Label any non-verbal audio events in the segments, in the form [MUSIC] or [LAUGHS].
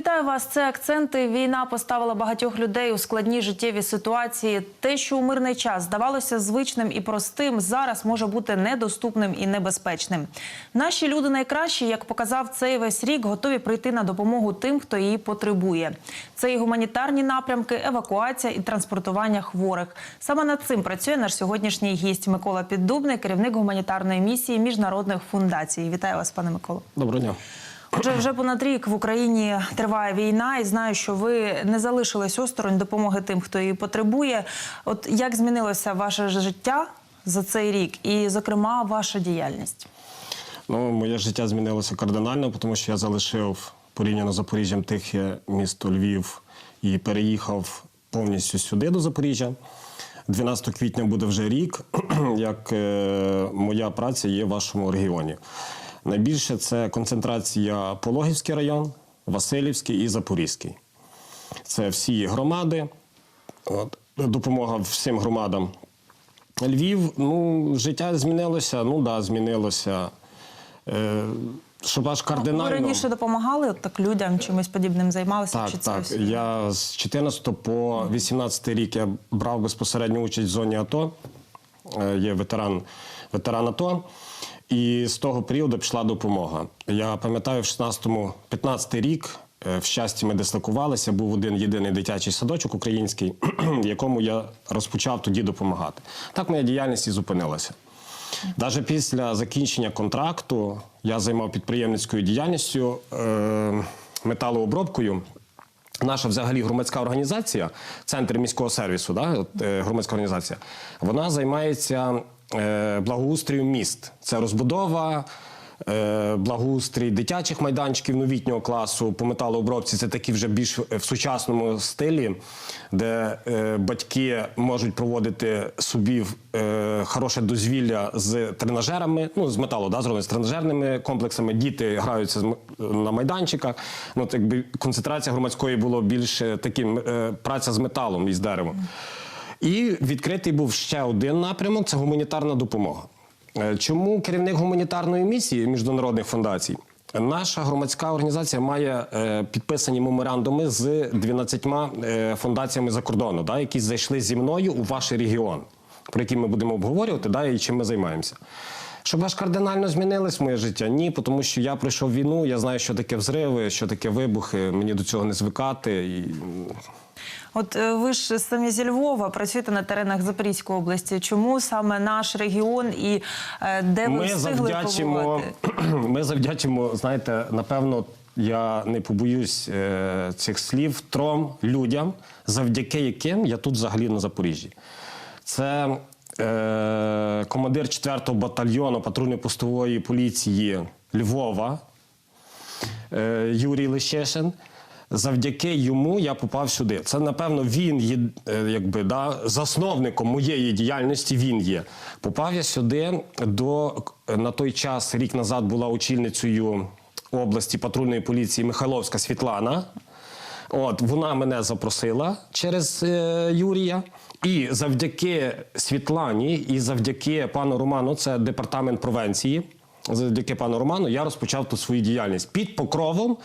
Вітаю вас. Це акценти. Війна поставила багатьох людей у складні життєві ситуації. Те, що у мирний час здавалося звичним і простим, зараз може бути недоступним і небезпечним. Наші люди найкращі, як показав цей весь рік, готові прийти на допомогу тим, хто її потребує. Це і гуманітарні напрямки, евакуація і транспортування хворих. Саме над цим працює наш сьогоднішній гість Микола Піддубний, керівник гуманітарної місії міжнародних фундацій. Вітаю вас, пане Миколо. Доброго дня. Отже, вже понад рік в Україні триває війна, і знаю, що ви не залишились осторонь допомоги тим, хто її потребує. От як змінилося ваше життя за цей рік, і, зокрема, ваша діяльність? Ну, моє життя змінилося кардинально, тому що я залишив порівняно з Запоріжжям тихе місто Львів і переїхав повністю сюди до Запоріжжя. 12 квітня буде вже рік, [CLEARS THROAT] як е, моя праця є в вашому регіоні. Найбільше це концентрація Пологівський район, Васильівський і Запорізький. Це всі громади. От, допомога всім громадам. Львів, ну, життя змінилося, ну так, да, змінилося. Е, щоб аж кардинально. Ви раніше допомагали от так людям чимось подібним займалися? Так, чи це так. ось? Я з 14 по 18 рік я брав безпосередню участь в зоні АТО. Е, Є ветеран, ветеран АТО. І з того періоду пішла допомога. Я пам'ятаю, в 16-му, 15-й рік е, в щасті ми дислокувалися, був один єдиний дитячий садочок український, [CLEARS THROAT] якому я розпочав тоді допомагати. Так моя діяльність і зупинилася. Навіть після закінчення контракту я займав підприємницькою діяльністю, е, металообробкою. Наша взагалі громадська організація, центр міського сервісу, да, от, е, громадська організація, вона займається е, міст. Це розбудова, е, благоустрій дитячих майданчиків новітнього класу по металообробці. Це такі вже більш в сучасному стилі, де е, батьки можуть проводити собі хороше дозвілля з тренажерами, ну з металу, да, зроблено з тренажерними комплексами. Діти граються на майданчиках. Ну, так би концентрація громадської було більше таким праця з металом і з деревом. І відкритий був ще один напрямок це гуманітарна допомога. Е, Чому керівник гуманітарної місії міжнародних фундацій? Наша громадська організація має е, підписані меморандуми з 12 е, фундаціями за кордону, да, які зайшли зі мною у ваш регіон, про який ми будемо обговорювати, да, і чим ми займаємося. Щоб аж кардинально змінилось моє життя? Ні, тому що я пройшов війну, я знаю, що таке взриви, що таке вибухи, мені до цього не звикати. І От е, ви ж самі зі Львова працюєте на теренах Запорізької області. Чому саме наш регіон і е, де ви ми встигли завдячимо, побувати? [CLEARS THROAT] ми завдячимо, знаєте, напевно, я не побоюсь е, цих слів трьом людям, завдяки яким я тут взагалі на Запоріжжі. Це е, командир 4-го батальйону патрульно-постової поліції Львова е, Юрій Лещешин. Завдяки йому я попав сюди. Це, напевно, він є е, якби, да, засновником моєї діяльності. Він є. Попав я сюди до на той час, рік назад, була очільницею області патрульної поліції Михайловська Світлана. От вона мене запросила через е, Юрія. І завдяки Світлані, і завдяки пану Роману, це департамент провенції. Завдяки пану Роману я розпочав тут свою діяльність під покровом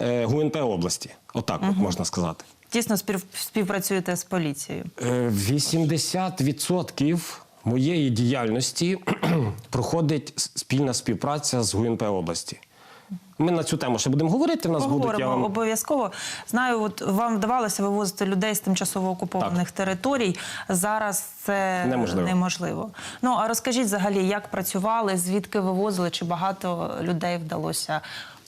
е, ГУНП області. Отак от можна сказати. Тісно спів- співпрацюєте з поліцією. Е, 80% моєї діяльності [CLEARS THROAT] проходить с- спільна співпраця з ГУНП області. Ми на цю тему ще будемо говорити. В нас будуть я Поговоримо вам обов'язково. Знаю, от вам вдавалося вивозити людей з тимчасово окупованих територій. Зараз це Неможливо. неможливо. Ну а розкажіть взагалі, як працювали, звідки вивозили, чи багато людей вдалося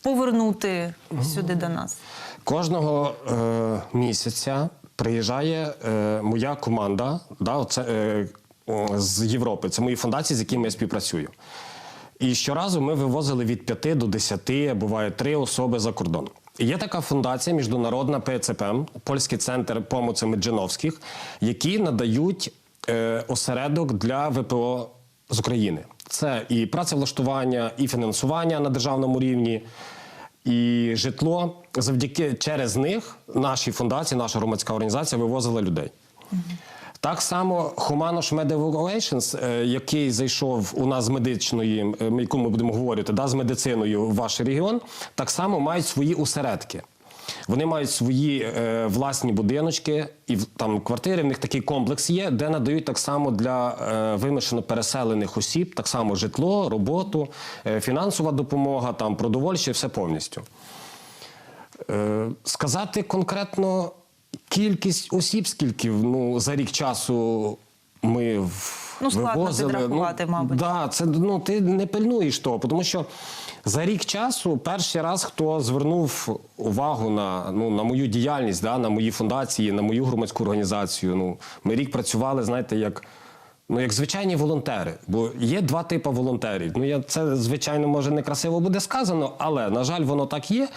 повернути сюди до нас? Кожного е, місяця приїжджає е, моя команда да, оце, е, з Європи. Це мої фундації, з якими я співпрацюю. І щоразу ми вивозили від 5 до 10, буває 3 особи за кордон. Є така фундація міжнародна ПЦПМ, польський центр помоці Меджиновських, які надають е, осередок для ВПО з України. Це і працевлаштування, і фінансування на державному рівні, і житло. Завдяки через них наші фундації, наша громадська організація вивозила людей. Так само Humanosh Med Evaluations, е, який зайшов у нас з медичної, е, яку ми будемо говорити, да, з медициною в ваш регіон, так само мають свої осередки. Вони мають свої е, власні будиночки, і там квартири. В них такий комплекс є, де надають так само для е, вимушено переселених осіб, так само житло, роботу, е, фінансова допомога, там продовольче, все повністю. Е, сказати конкретно кількість осіб, скільки ну, за рік часу ми в- Ну, складно вивозили. підрахувати, ну, мабуть. Да, це ну ти не пильнуєш того, тому що за рік часу перший раз хто звернув увагу на, ну, на мою діяльність, да, на мої фундації, на мою громадську організацію. Ну, ми рік працювали, знаєте, як. Ну, як звичайні волонтери, бо є два типи волонтерів. Ну, я, це, звичайно, може некрасиво буде сказано, але, на жаль, воно так є.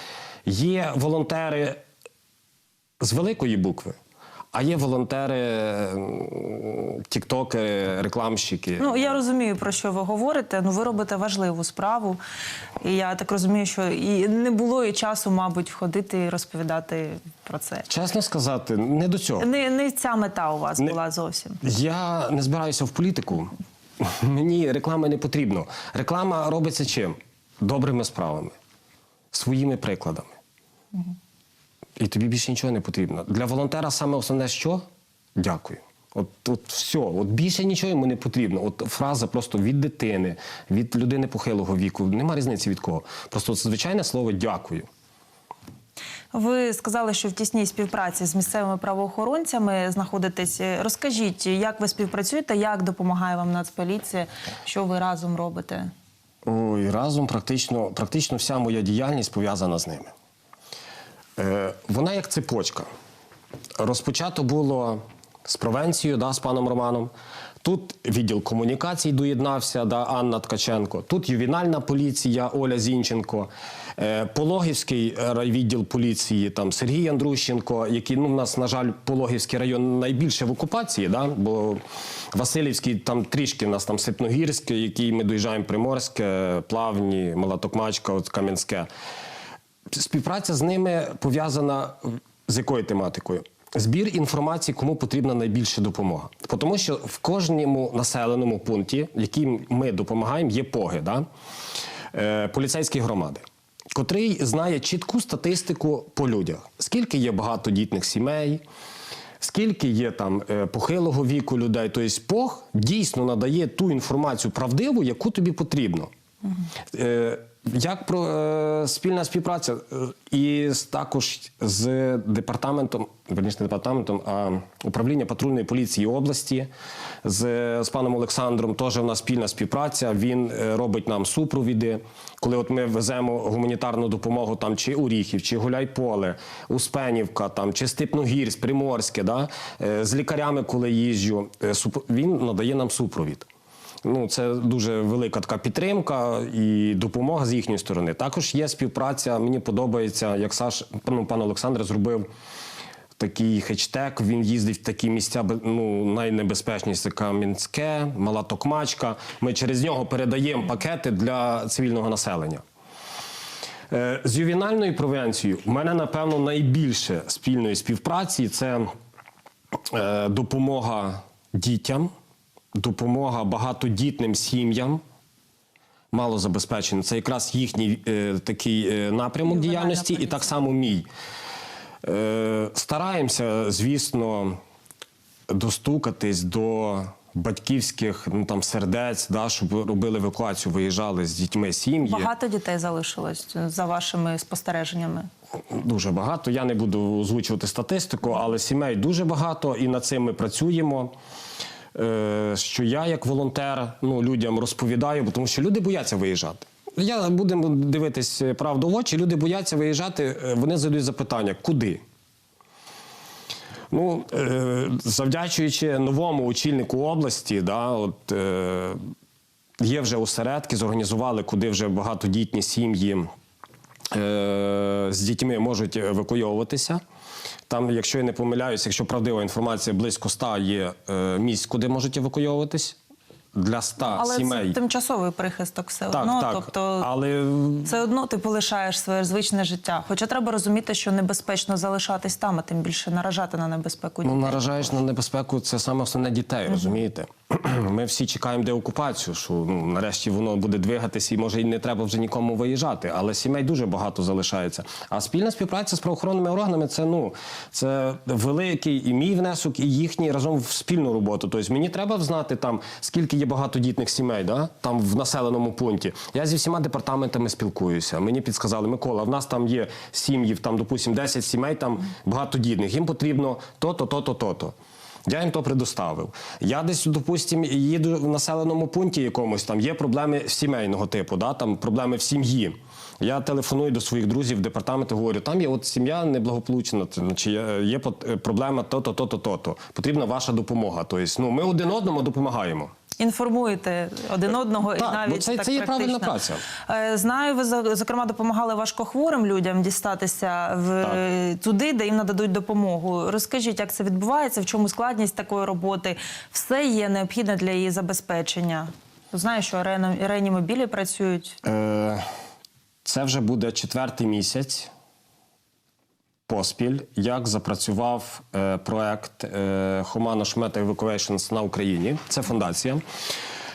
Є волонтери з великої букви, а є волонтери, тіктокери, рекламщики. Ну я розумію про що ви говорите. Ну ви робите важливу справу, і я так розумію, що і не було і часу, мабуть, ходити і розповідати про це. Чесно сказати, не до цього. Не, не ця мета у вас Не- була зовсім. Я не збираюся в політику. [LAUGHS] Мені реклами не потрібно. Реклама робиться чим? Добрими справами, своїми прикладами. І тобі більше нічого не потрібно. Для волонтера саме основне що? Дякую. От, от все, от більше нічого йому не потрібно. От фраза просто від дитини, від людини похилого віку, нема різниці від кого. Просто звичайне слово дякую. Ви сказали, що в тісній співпраці з місцевими правоохоронцями знаходитесь. Розкажіть, як ви співпрацюєте, як допомагає вам Нацполіція, що ви разом робите? Ой, разом практично, практично вся моя діяльність пов'язана з ними. Е, вона як цепочка. Розпочато було з провенцією, да, з паном Романом. Тут відділ комунікацій доєднався, да, Анна Ткаченко. Тут ювенальна поліція Оля Зінченко, е, Пологівський райвідділ поліції, там Сергій Андрущенко, який ну, в нас, на жаль, Пологівський район найбільше в окупації, да, бо Васильівський там трішки в нас там Сипногірський, який ми доїжджаємо Приморське, Плавні, Мала Токмачка, от Кам'янське. Співпраця з ними пов'язана з якою тематикою? Збір інформації, кому потрібна найбільша допомога. Тому що в кожному населеному пункті, яким ми допомагаємо, є поги, да? е, поліцейські громади, котрий знає чітку статистику по людях. Скільки є багатодітних сімей, скільки є там е, похилого віку людей. Тобто Пог дійсно надає ту інформацію правдиву, яку тобі потрібно. Е, Як про е, спільна співпраця е, і також з департаментом, верніше не департаментом, а управління патрульної поліції області з, з паном Олександром теж у нас спільна співпраця. Він е, робить нам супровіди. Коли от ми веземо гуманітарну допомогу там чи Уріхів, чи Гуляйполе, Успенівка, там чи Степногірськ, Приморське, да? е, з лікарями, коли їжджу, він надає нам супровід. Ну, це дуже велика така підтримка і допомога з їхньої сторони. Також є співпраця. Мені подобається, як Саш, ну, пан Олександр зробив такий хештег. Він їздить в такі місця, ну, найнебезпечніші це Кам'янське, Мала Токмачка. Ми через нього передаємо пакети для цивільного населення. Е, З ювенальною провенцією в мене, напевно, найбільше спільної співпраці це е, допомога дітям, допомога багатодітним сім'ям. Малозабезпеченим. Це якраз їхній е, такий е, напрямок Ювенальна діяльності, і так само мій. Е, стараємося, звісно, достукатись до батьківських ну, там, сердець, да, щоб робили евакуацію, виїжджали з дітьми сім'ї. Багато дітей залишилось за вашими спостереженнями. Дуже багато. Я не буду озвучувати статистику, але сімей дуже багато, і над цим ми працюємо. Е, Що я, як волонтер, ну, людям розповідаю, тому що люди бояться виїжджати. Я будемо дивитись правду в очі. Люди бояться виїжджати. е, Вони задають запитання, куди? Ну, е, завдячуючи новому очільнику області, да, от, е, є вже осередки, зорганізували, куди вже багатодітні сім'ї е, з дітьми можуть евакуйовуватися. Там, якщо я не помиляюсь, якщо правдива інформація, близько 100 є е, місць, куди можуть евакуйовуватись. Для ста Але сімей. це тимчасовий прихисток все так, одно. так. Тобто Але все одно ти полишаєш своє звичне життя. Хоча треба розуміти, що небезпечно залишатись там, а тим більше наражати на небезпеку Ну, наражаєш на небезпеку, це саме основне дітей, розумієте? [CLEARS THROAT] ми всі чекаємо деокупацію, що ну, нарешті воно буде двигатися і може і не треба вже нікому виїжджати. Але сімей дуже багато залишається. А спільна співпраця з правоохоронними органами це ну це великий і мій внесок, і їхній разом в спільну роботу. Тобто мені треба знати там, скільки є багатодітних сімей, да? там в населеному пункті. Я зі всіма департаментами спілкуюся. Мені підсказали, Микола, в нас там є сім'ї, там, допустимо, 10 сімей, там багатодітних. Їм потрібно то-то, то-то, то-то. Я їм то предоставив. Я десь, допустим, їду в населеному пункті якомусь, там є проблеми сімейного типу, да, там проблеми в сім'ї. Я телефоную до своїх друзів в департаменти, говорю, там є от сім'я неблагополучна, чи є проблема то-то, то-то, то-то. Потрібна ваша допомога. Тобто, ну, ми один одному допомагаємо. Інформуєте один одного Так, і навіть бо це- так це є правильна праця. Е, Знаю, ви зокрема допомагали важкохворим людям дістатися в туди, де їм нададуть допомогу. Розкажіть, як це відбувається, в чому складність такої роботи? Все є необхідне для її забезпечення. Знаю, що реані- реанімобілі працюють. Е, це вже буде четвертий місяць поспіль, як запрацював е, проект е, Humano Shmeta Evacuations на Україні. Це фундація.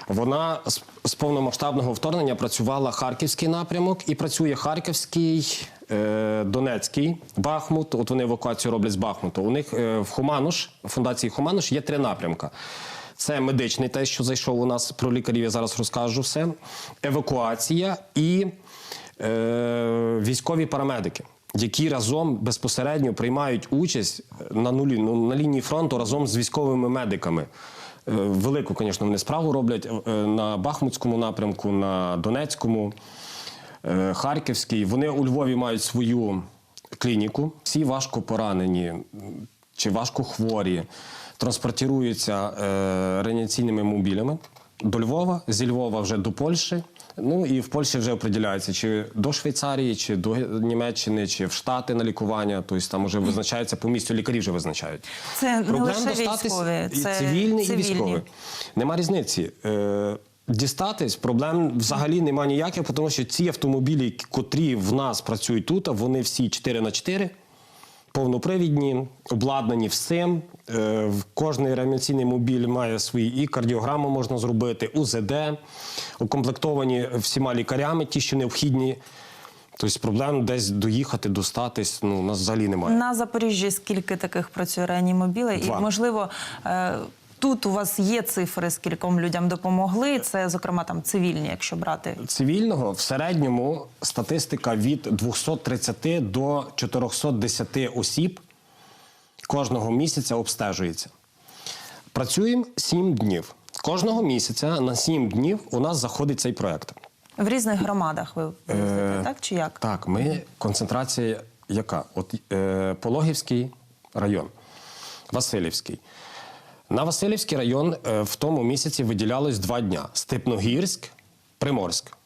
Вона з, з повномасштабного вторгнення працювала Харківський напрямок і працює Харківський, е, Донецький, Бахмут. От вони евакуацію роблять з Бахмуту. У них е, в Хумануш, фундації Хумануш є три напрямка. Це медичний, те, що зайшов у нас про лікарів, я зараз розкажу все. Евакуація і е, військові парамедики, які разом безпосередньо приймають участь на нулі ну, на лінії фронту разом з військовими медиками. Е, Велику, звісно, вони справу роблять е, на Бахмутському напрямку, на Донецькому, е, Харківський. Вони у Львові мають свою клініку. Всі важко поранені чи важко хворі транспортуються е, реанімаційними мобілями до Львова, зі Львова вже до Польщі. Ну і в Польщі вже определяється, чи до Швейцарії, чи до Німеччини, чи в Штати на лікування. Тобто там вже визначається по місцю, лікарі вже визначають. Це не Проблем лише військові, і це цивільні, і цивільні. військові. Нема різниці. Е, дістатись проблем взагалі нема ніяких, тому що ці автомобілі, котрі в нас працюють тут, вони всі 4 на 4 повнопривідні, обладнані всім. Е, Кожний реанімаційний мобіль має свої і кардіограму можна зробити, УЗД, укомплектовані всіма лікарями, ті, що необхідні. Тобто проблем десь доїхати, достатись, ну, у нас взагалі немає. На Запоріжжі скільки таких працює реанімобілей? І можливо. е, Тут у вас є цифри, скільком людям допомогли. Це, зокрема, там цивільні, якщо брати. Цивільного в середньому статистика від 230 до 410 осіб кожного місяця обстежується. Працюємо 7 днів. Кожного місяця на 7 днів у нас заходить цей проект. В різних громадах ви Е, так чи як? Так, ми концентрація яка? От е, Пологівський район, Васильівський. На Васильівський район е, в тому місяці виділялось два дня: Степногірськ, Приморськ.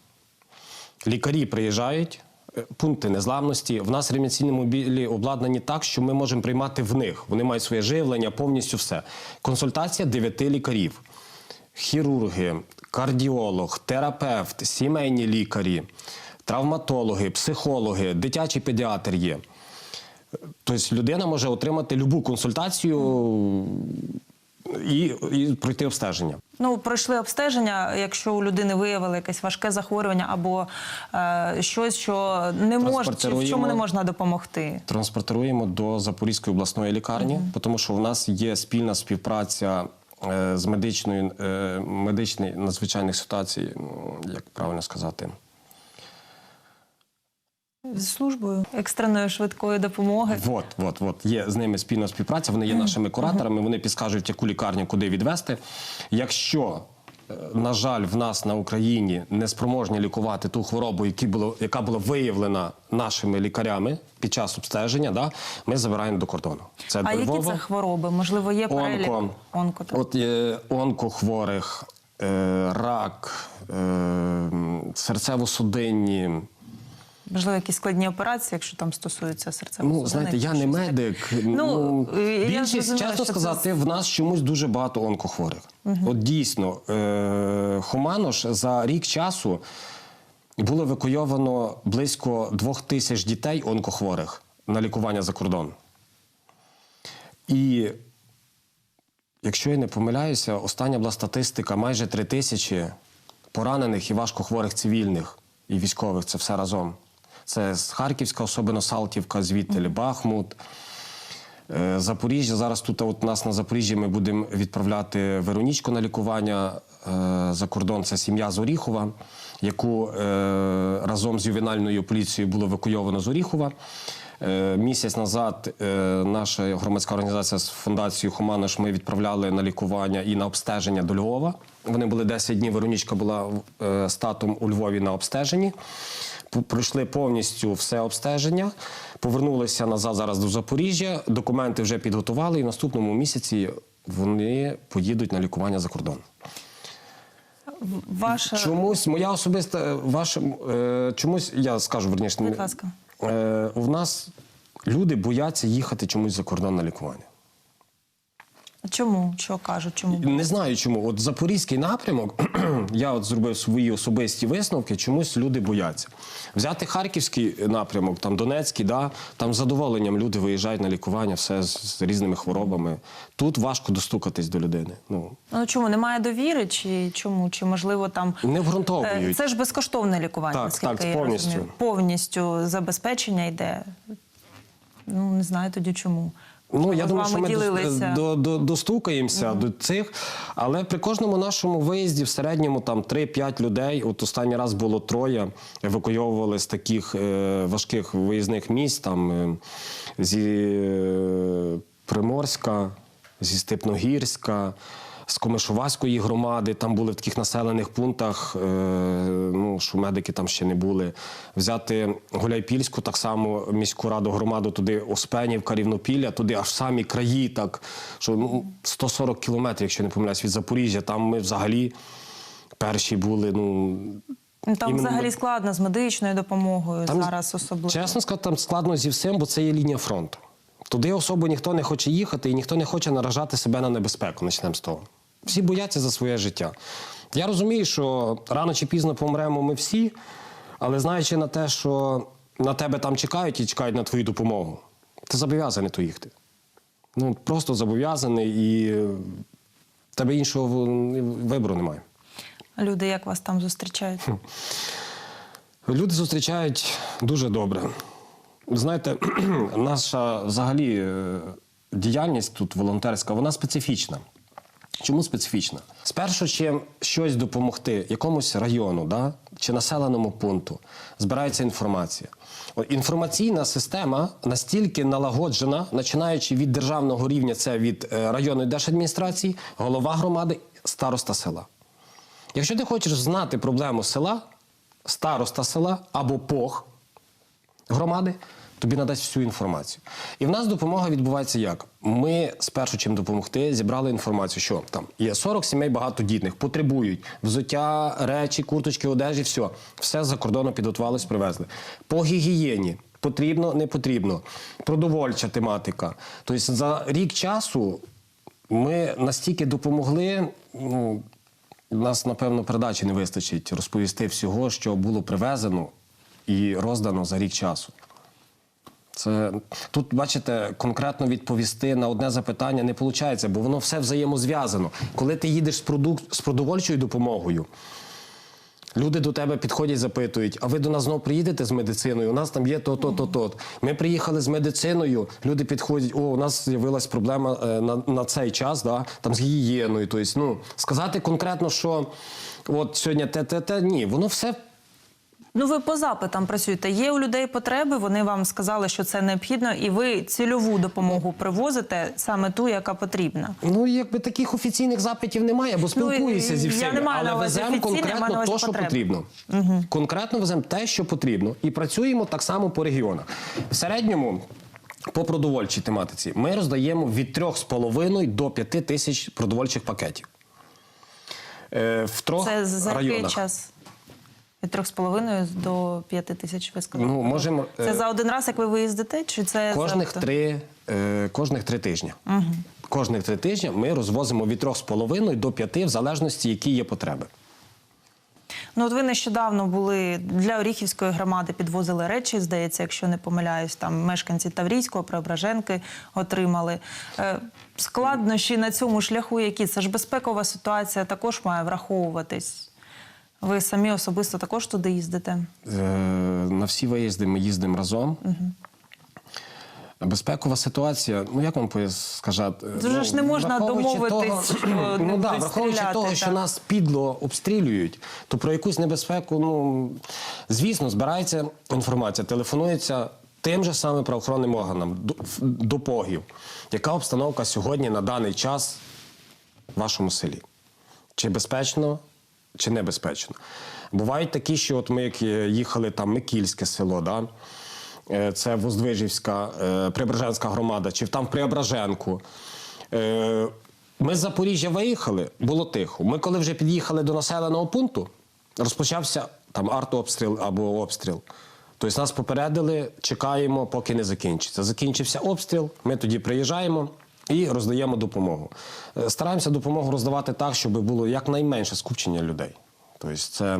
Лікарі приїжджають, е, пункти незламності. В нас реанімаційні мобілі обладнані так, що ми можемо приймати в них. Вони мають своє живлення, повністю все. Консультація дев'яти лікарів: хірурги, кардіолог, терапевт, сімейні лікарі, травматологи, психологи, дитячий педіатр є. Тобто людина може отримати любу консультацію і, і пройти обстеження. Ну, пройшли обстеження, якщо у людини виявили якесь важке захворювання або е, щось, що не може, в чому не можна допомогти. Транспортуємо до Запорізької обласної лікарні, тому що в нас є спільна співпраця е, з медичною е, медичної надзвичайних ситуацій, ну, як правильно сказати. З службою екстреної швидкої допомоги. Вот, вот, вот. Є з ними спільна співпраця. Вони є нашими кураторами. Вони підскажуть, яку лікарню куди відвести. Якщо, е, на жаль, в нас на Україні не спроможні лікувати ту хворобу, які було, яка була виявлена нашими лікарями під час обстеження, да, ми забираємо до кордону. Це А до які Львова. це хвороби? Можливо, є перелік Онко. онко так. От є онкохворих, е, рак, е, серцево-судинні. Можливо, якісь складні операції, якщо там стосуються серцево Ну, знаєте, я не медик. Ну, я більшість, зрозуміла, чесно що це сказати, в нас чомусь дуже багато онкохворих. От дійсно, е- Хуманош за рік часу було евакуйовано близько двох тисяч дітей онкохворих на лікування за кордон. І якщо я не помиляюся, остання була статистика майже три тисячі поранених і важкохворих цивільних і військових. Це все разом. Це з Харківська, особливо Салтівка, звідти Бахмут. Е, Запоріжжя. Зараз тут от у нас на Запоріжжі ми будемо відправляти Веронічку на лікування е, за кордон. Це сім'я з Оріхова, яку е, разом з ювенальною поліцією було евакуйовано з Оріхова. Місяць назад наша громадська організація з фундацією Хуманош ми відправляли на лікування і на обстеження до Львова. Вони були 10 днів. Веронічка була е, з татом у Львові на обстеженні. Пройшли повністю все обстеження, повернулися назад зараз до Запоріжжя. Документи вже підготували, і в наступному місяці вони поїдуть на лікування за кордон. Ваша Чомусь моя особиста ваша е, чомусь я скажу верніше. Будь ласка. Е, у нас люди бояться їхати чомусь за кордон на лікування. Чому? Що кажуть? Чому? Не знаю чому. От Запорізький напрямок, [CLEARS THROAT] я от зробив свої особисті висновки, чомусь люди бояться. Взяти Харківський напрямок, там Донецький, да, там з задоволенням люди виїжджають на лікування, все з, з різними хворобами. Тут важко достукатись до людини. Ну, Ну чому немає довіри, чи чому? Чи можливо там не Е, обґрунтовують. це ж безкоштовне лікування? Так, так, я повністю. розумію. Повністю забезпечення йде. Ну не знаю тоді чому. Ну, я думаю, що ми ділилися. до, до, достукаємося до цих. Але при кожному нашому виїзді в середньому там 3-5 людей. От останній раз було троє, евакуйовували з таких е, важких виїзних місць, там е, зі е, Приморська, зі Степногірська. З Комишувацької громади, там були в таких населених пунктах, е, ну, що медики там ще не були. Взяти Гуляйпільську, так само міську раду громаду, туди Оспенівка, Рівнопілля, туди аж самі краї, так, що ну, 140 кілометрів, якщо не помиляюсь, від Запоріжжя. Там ми взагалі перші були. Ну, Ну, Там іменно взагалі складно з медичною допомогою Там, зараз особливо. Чесно сказати, там складно зі всім, бо це є лінія фронту. Туди особо ніхто не хоче їхати і ніхто не хоче наражати себе на небезпеку. Почнемо з того. Всі бояться за своє життя. Я розумію, що рано чи пізно помремо ми всі, але знаючи на те, що на тебе там чекають і чекають на твою допомогу, ти зобов'язаний то їхати. Ну, просто зобов'язаний і е, в тебе іншого вибору немає. Люди як вас там зустрічають? Люди зустрічають дуже добре. Знаєте, [CLEARS THROAT] наша взагалі е, діяльність тут волонтерська, вона специфічна. Чому специфічна? Спершу, чим щось допомогти якомусь району да, чи населеному пункту, збирається інформація. Інформаційна система настільки налагоджена, починаючи від державного рівня, це від е, районної держадміністрації, голова громади, староста села. Якщо ти хочеш знати проблему села, староста села або ПОГ громади, тобі надасть всю інформацію. І в нас допомога відбувається як? Ми спершу чим допомогти, зібрали інформацію, що там є 40 сімей багатодітних, потребують взуття, речі, курточки, одежі, все. Все за кордону підготувалось, привезли. По гігієні. Потрібно, не потрібно. Продовольча тематика. Тобто за рік часу ми настільки допомогли. Ну, нас, напевно, передачі не вистачить розповісти всього, що було привезено і роздано за рік часу. Це тут, бачите, конкретно відповісти на одне запитання не виходить, бо воно все взаємозв'язано. Коли ти їдеш з, продук... з продовольчою допомогою, люди до тебе підходять, запитують: а ви до нас знову приїдете з медициною? У нас там є то, то, то, то. Ми приїхали з медициною, люди підходять, о, у нас з'явилась проблема е, на, на цей час, да, там з гігієною. Тобто, ну, сказати конкретно, що от сьогодні те, те, те, ні, воно все Ну, ви по запитам працюєте. Є у людей потреби, вони вам сказали, що це необхідно, і ви цільову допомогу привозите саме ту, яка потрібна. Ну, якби таких офіційних запитів немає, бо спілкуєшся зі Ну, я всіми, але веземо конкретно те, що потреби. потрібно. Конкретно веземо те, що потрібно, і працюємо так само по регіонах. В середньому. По продовольчій тематиці ми роздаємо від 3,5 до 5 тисяч продовольчих пакетів. Е, в трьох Це за який час? Від трьох з половиною до п'яти тисяч ви сказали? Ну, можемо, Це е, за один раз, як ви виїздите? Чи це Кожних за... три, е, кожних три тижні. Угу. Кожних три тижні ми розвозимо від 3,5 до 5, в залежності, які є потреби. Ну, от ви нещодавно були для Оріхівської громади, підвозили речі, здається, якщо не помиляюсь, там мешканці Таврійського, Преображенки отримали. Е, складнощі на цьому шляху, які це ж безпекова ситуація, також має враховуватись. Ви самі особисто також туди їздите. Е, На всі виїзди ми їздимо разом. Безпекова ситуація, ну як вам сказати? Дуже ну, ж не можна домовитись, що не ну, да, враховуючи стріляти, того, що нас підло обстрілюють, то про якусь небезпеку, ну звісно, збирається інформація, телефонується тим же самим правоохоронним органам до, до погів. Яка обстановка сьогодні на даний час в вашому селі? Чи безпечно, чи небезпечно? Бувають такі, що от ми як е, їхали там Микільське село, да? Е, це Воздвижівська, е, Преображенська громада, чи там в Преображенку. Ми з Запоріжжя виїхали, було тихо. Ми, коли вже під'їхали до населеного пункту, розпочався там артобстріл або обстріл. Тобто нас попередили, чекаємо, поки не закінчиться. Закінчився обстріл, ми тоді приїжджаємо і роздаємо допомогу. Е, Стараємося допомогу роздавати так, щоб було якнайменше скупчення людей. Тобто це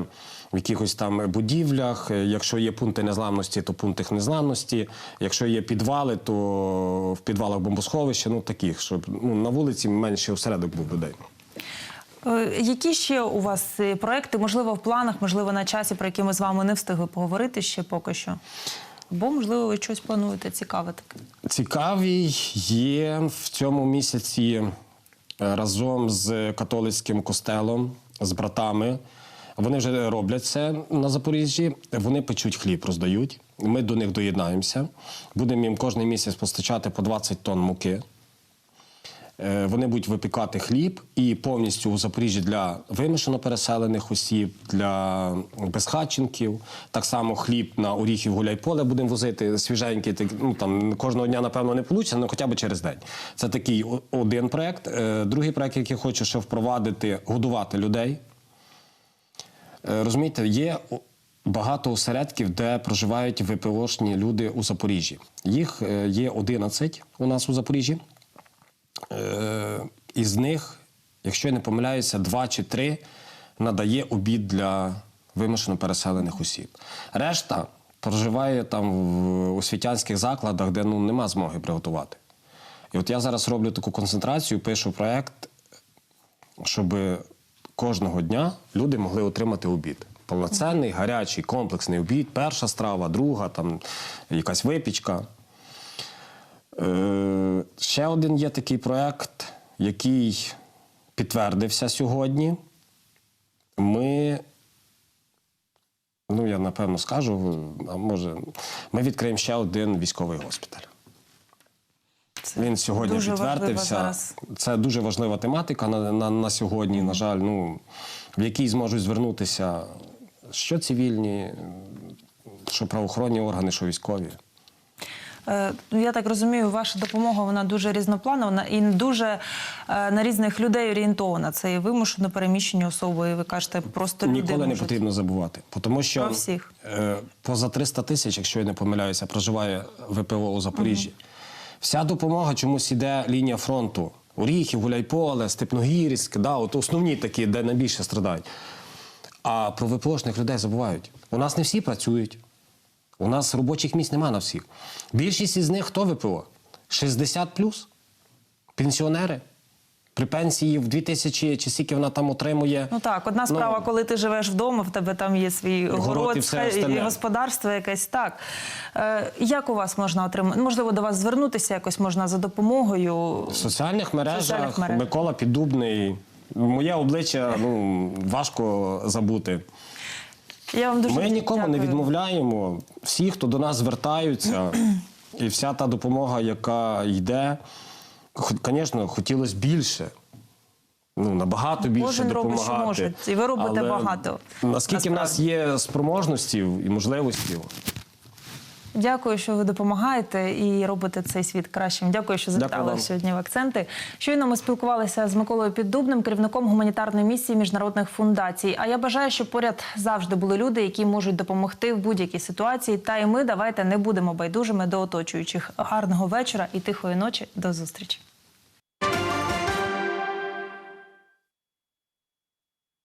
в якихось там будівлях, е, якщо є пункти незламності, то пункти незламності. Якщо є підвали, то в підвалах бомбосховища, ну таких, щоб ну, на вулиці менше осередок був людей. Е, Які ще у вас проекти, можливо, в планах, можливо, на часі, про які ми з вами не встигли поговорити ще поки що? Або, можливо, ви щось плануєте цікаве таке? Цікавий є в цьому місяці е, разом з католицьким костелом, з братами. Вони вже роблять це на Запоріжжі. Вони печуть хліб, роздають. Ми до них доєднаємося. Будемо їм кожен місяць постачати по 20 тонн муки. Е, Вони будуть випікати хліб і повністю у Запоріжжі для вимушено переселених осіб, для безхатченків. Так само хліб на Оріхів Гуляйполе будемо возити свіженький. так, Ну там кожного дня, напевно, не вийде, але хоча б через день. Це такий один проект. Е, Другий проект, який хочу ще впровадити, годувати людей. Е, Розумієте, є багато осередків, де проживають ВПОшні люди у Запоріжжі. Їх є 11 у нас у Запоріжжі. Е, із них, якщо я не помиляюся, два чи три надає обід для вимушено переселених осіб. Решта проживає там в освітянських закладах, де ну, нема змоги приготувати. І от я зараз роблю таку концентрацію, пишу проект, щоб кожного дня люди могли отримати обід. Повноцінний, гарячий, комплексний обід, перша страва, друга, там якась випічка. Е, ще один є такий проект, який підтвердився сьогодні. Ми, ну я напевно скажу, а може, ми відкриємо ще один військовий госпіталь. Це Він сьогодні дуже підтвердився. Це дуже важлива тематика на, на, на сьогодні. На жаль, ну, в якій зможуть звернутися що цивільні, що правоохоронні органи, що військові. Е, ну, Я так розумію, ваша допомога вона дуже різнопланована і дуже е, на різних людей орієнтована. Це і вимушено переміщені особи, і ви кажете, просто люди Ніколи не потрібно забувати. Тому що Про всіх. е, поза 300 тисяч, якщо я не помиляюся, проживає ВПО у Запоріжжі. Вся допомога чомусь іде лінія фронту. Оріхів, Гуляйполе, Степногірськ, да, от основні такі, де найбільше страдають. А про ВПОшних людей забувають. У нас не всі працюють. У нас робочих місць нема на всіх. Більшість із них хто ВПО? 60 плюс? Пенсіонери? При пенсії в 2000 чи скільки вона там отримує. Ну так, одна справа, коли ти живеш вдома, в тебе там є свій Город і все і господарство якесь так. Е, як у вас можна отримати? Можливо, до вас звернутися якось можна за допомогою. В соціальних мережах соціальних мережах. Микола Піддубний. Моє обличчя ну, важко забути. Я вам дуже Ми нікому не дякую. відмовляємо. Всі, хто до нас звертаються, і вся та допомога, яка йде, звісно, хотілося більше. Ну, набагато більше Кожен робить, що може, і ви робите Але багато, Наскільки в нас є спроможності і можливості, Дякую, що ви допомагаєте і робите цей світ кращим. Дякую, що завітали сьогодні в акценти. Щойно ми спілкувалися з Миколою Піддубним, керівником гуманітарної місії міжнародних фундацій. А я бажаю, щоб поряд завжди були люди, які можуть допомогти в будь-якій ситуації. Та і ми давайте не будемо байдужими до оточуючих. Гарного вечора і тихої ночі. До зустрічі.